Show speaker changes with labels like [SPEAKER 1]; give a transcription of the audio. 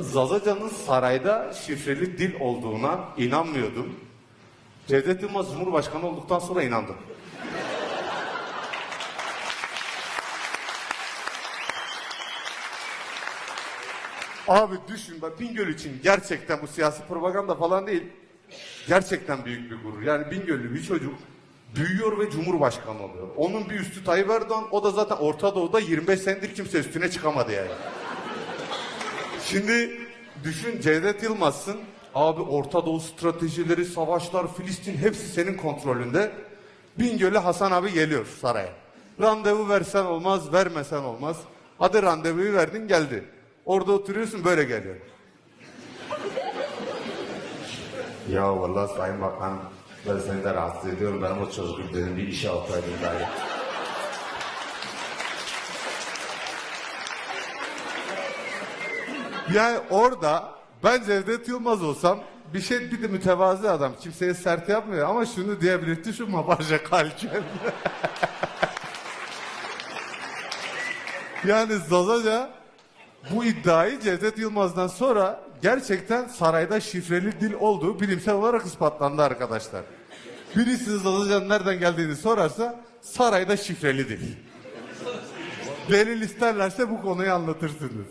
[SPEAKER 1] Zazaca'nın sarayda şifreli dil olduğuna inanmıyordum. Cevdet Yılmaz Cumhurbaşkanı olduktan sonra inandım. Abi düşün bak Bingöl için gerçekten bu siyasi propaganda falan değil. Gerçekten büyük bir gurur. Yani Bingöllü bir çocuk büyüyor ve cumhurbaşkanı oluyor. Onun bir üstü Tayyip Erdoğan o da zaten Orta Doğu'da 25 senedir kimse üstüne çıkamadı yani. Şimdi düşün Cevdet Yılmaz'sın. Abi Orta Doğu stratejileri, savaşlar, Filistin hepsi senin kontrolünde. Bingöl'e Hasan abi geliyor saraya. Randevu versen olmaz, vermesen olmaz. Hadi randevuyu verdin geldi. Orada oturuyorsun böyle geliyor. ya vallahi Sayın Bakan ben seni de rahatsız ediyorum. Benim o çocuk dedim bir işe alsaydım gayet. Yani orada ben Cevdet Yılmaz olsam bir şey bir de mütevazi adam. Kimseye sert yapmıyor ama şunu diyebilirdi şu mabarca kalken. yani Zazaca bu iddiayı Cevdet Yılmaz'dan sonra gerçekten sarayda şifreli dil olduğu bilimsel olarak ispatlandı arkadaşlar. Birisi Zazaca'nın nereden geldiğini sorarsa sarayda şifreli dil. Delil isterlerse bu konuyu anlatırsınız.